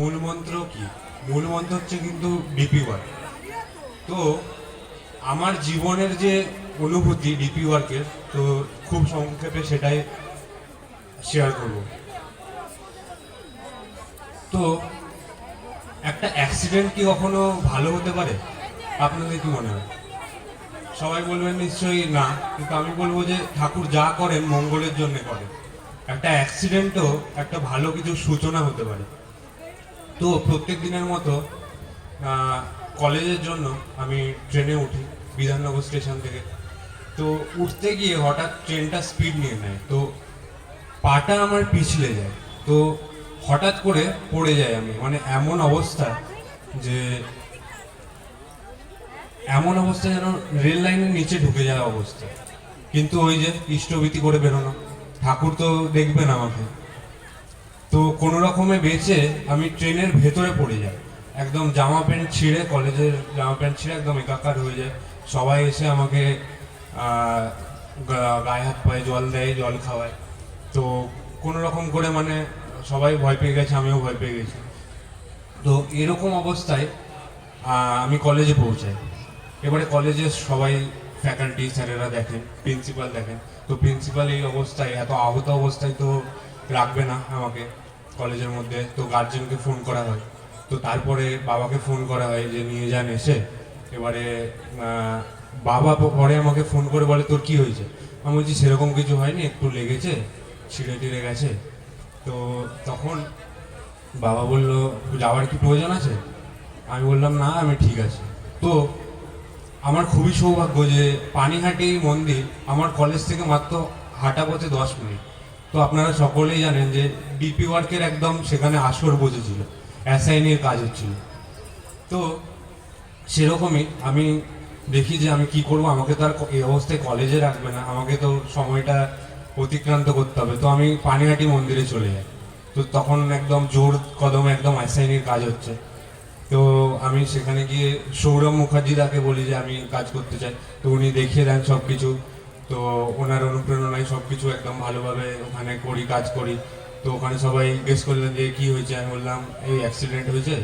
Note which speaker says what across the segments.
Speaker 1: মূল মন্ত্র কি? মূল মন্ত্র হচ্ছে কিন্তু ডিপি ওয়ার্ক তো আমার জীবনের যে অনুভূতি ডিপি ওয়ার্কের তো খুব সংক্ষেপে সেটাই শেয়ার করব। তো একটা অ্যাক্সিডেন্ট কি কখনো ভালো হতে পারে? আপনাদের কি মনে হয়? সবাই বলবেন নিশ্চয়ই না, কিন্তু আমি বলব যে ঠাকুর যা করেন মঙ্গলের জন্য করেন। একটা অ্যাক্সিডেন্টও একটা ভালো কিছু সূচনা হতে পারে। তো প্রত্যেক দিনের মতো কলেজের জন্য আমি ট্রেনে উঠি, বিধাননগর স্টেশন থেকে। তো উঠতে গিয়ে হঠাৎ ট্রেনটা স্পিড নিয়ে নেয়, তো পাটা আমার পিছলে যায়। তো হঠাৎ করে পড়ে যায় আমি মানে এমন অবস্থা যে, এমন অবস্থা যেন রেল লাইনের নিচে ঢুকে যাওয়া অবস্থা। কিন্তু ওই যে ইষ্টভীতি করে বেরোনো, ঠাকুর তো দেখবেন আমাকে। তো কোনো রকমে বেঁচে আমি ট্রেনের ভেতরে পড়ে যাই। একদম জামা প্যান্ট ছিঁড়ে, কলেজের জামা প্যান্ট ছিঁড়ে একদম একাকার হয়ে যায় সবাই এসে আমাকে গায়ে হাত পায়ে জল দেয়, জল খাওয়ায়। তো কোনো রকম করে মানে সবাই ভয় পেয়ে গেছে, আমিও ভয় পেয়ে গেছি। তো এরকম অবস্থায় আমি কলেজে পৌঁছাই। এবারে কলেজের সবাই ফ্যাকাল্টি, স্যারেরা দেখেন, প্রিন্সিপাল দেখেন। তো প্রিন্সিপাল এই অবস্থায়, এত আহত অবস্থায় তো রাখবে না আমাকে। কলেজের মধ্যে তো গার্জেনকে ফোন করা হয়। তো তারপরে বাবাকে ফোন করা হয় যে, নিয়ে যান এসে এবারে বাবা পরে আমাকে ফোন করে বলে, তোর কি হয়েছে? আমি বলছি, সেরকম কিছু হয়নি, একটু লেগেছে, ছিঁড়ে টিড়ে গেছে। তো তখন বাবা বলল, যাওয়ার কি প্রয়োজন আছে? আমি বললাম, না, আমি ঠিক আছে। তো আমার খুবই সৌভাগ্য যে, পানিহাটি মন্দির আমার কলেজ থেকে মাত্র হাঁটা পথে দশ মিনিট। তো আপনারা সকলেই জানেন যে ডিপি ওয়ার্কের একদম সেখানে আসর বসেছিল অ্যাসাইনের কাজ হচ্ছিল। তো সেরকমই আমি দেখি যে আমি কি করব, আমাকে তো আর এই অবস্থায় কলেজে রাখবে না, আমাকে তো সময়টা অতিক্রান্ত করতে হবে। তো আমি পানিহাটি মন্দিরে চলে যাই। তো তখন একদম জোর কদমে একদম অ্যাসাইনের কাজ হচ্ছে। তো আমি সেখানে গিয়ে সৌরভ মুখার্জি দাকে বলি যে আমি কাজ করতে চাই। তো উনি দেখিয়ে দেন সব কিছু তো ওনার অনুপ্রেরণায় সব কিছু একদম ভালোভাবে ওখানে করি, কাজ করি। তো ওখানে সবাই গেস করলেন যে কি হয়েছে? আমি বললাম, এই অ্যাক্সিডেন্ট হয়েছে।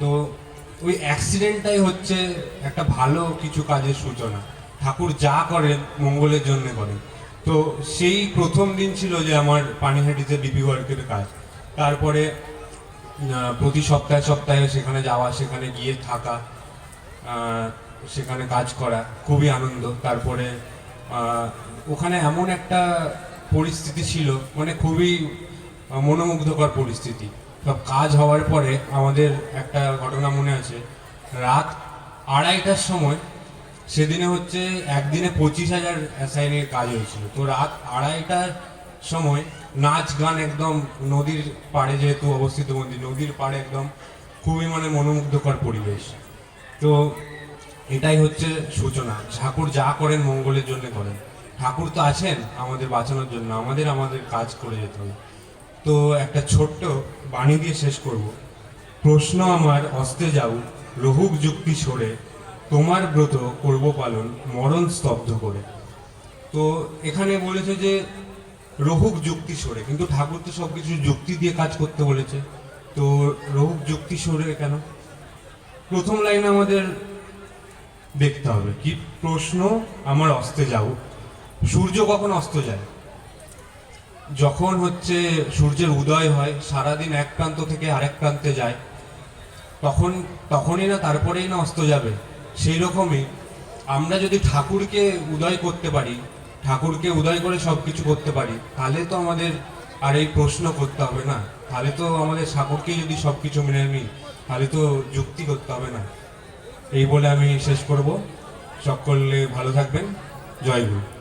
Speaker 1: তো ওই অ্যাক্সিডেন্টটাই হচ্ছে একটা ভালো কিছু কাজের সূচনা। ঠাকুর যা করেন, মঙ্গলের জন্য করেন। তো সেই প্রথম দিন ছিল যে আমার পানিহাটিতে ডিপি ওয়ার্কের কাজ। তারপরে প্রতি সপ্তাহে সপ্তাহে সেখানে যাওয়া, সেখানে গিয়ে থাকা সেখানে কাজ করা, খুবই আনন্দ। তারপরে ওখানে এমন একটা পরিস্থিতি ছিল মানে খুবই মনোমুগ্ধকর পরিস্থিতি। সব কাজ হওয়ার পরে আমাদের একটা ঘটনা মনে আছে। রাত আড়াইটার সময় সেদিনে হচ্ছে একদিনে পঁচিশ হাজার অ্যাসাইনের কাজ হয়েছিল। তো রাত আড়াইটার সময় নাচ গান একদম নদীর পাড়ে যেহেতু অবস্থিত মন্দির, নদীর পাড়ে একদম খুবই মানে মনোমুগ্ধকর পরিবেশ। তো এটাই হচ্ছে সূচনা। ঠাকুর যা করেন মঙ্গলের জন্য করেন। ঠাকুর তো আছেন আমাদের বাঁচানোর জন্য, আমাদের আমাদের কাজ করে যেতে হবে। তো একটা ছোট্ট বাণী দিয়ে শেষ করব। প্রশ্ন আমার অস্তে যাও রহুক যুক্তি সরে, তোমার ব্রত করব পালন, মরণ স্তব্ধ করে। তো এখানে বলেছে যে, রহুক যুক্তি সরে, কিন্তু ঠাকুর তো সব কিছু যুক্তি দিয়ে কাজ করতে বলেছে। তো রহুক যুক্তি সরে কেন? প্রথম লাইনে আমাদের দেখতে হবে। কি প্রশ্ন? আমার অস্তে যাও। সূর্য কখন অস্ত যায়? যখন হচ্ছে সূর্যের উদয় হয়, সারাদিন এক প্রান্ত থেকে আরেক প্রান্তে যায়, তখন, তখনই না তারপরেই না অস্ত যাবে? সেই রকমই আমরা যদি ঠাকুরকে উদয় করতে পারি, ঠাকুরকে উদয় করে সব কিছু করতে পারি, তাহলে তো আমাদের আর এই প্রশ্ন করতে হবে না। তাহলে তো আমাদের ঠাকুরকে যদি সব কিছু মেনে নিই, তাহলে তো যুক্তি করতে হবে না। এই বলে আমি শেষ করব। সকলে ভালো থাকবেন। জয় গুরু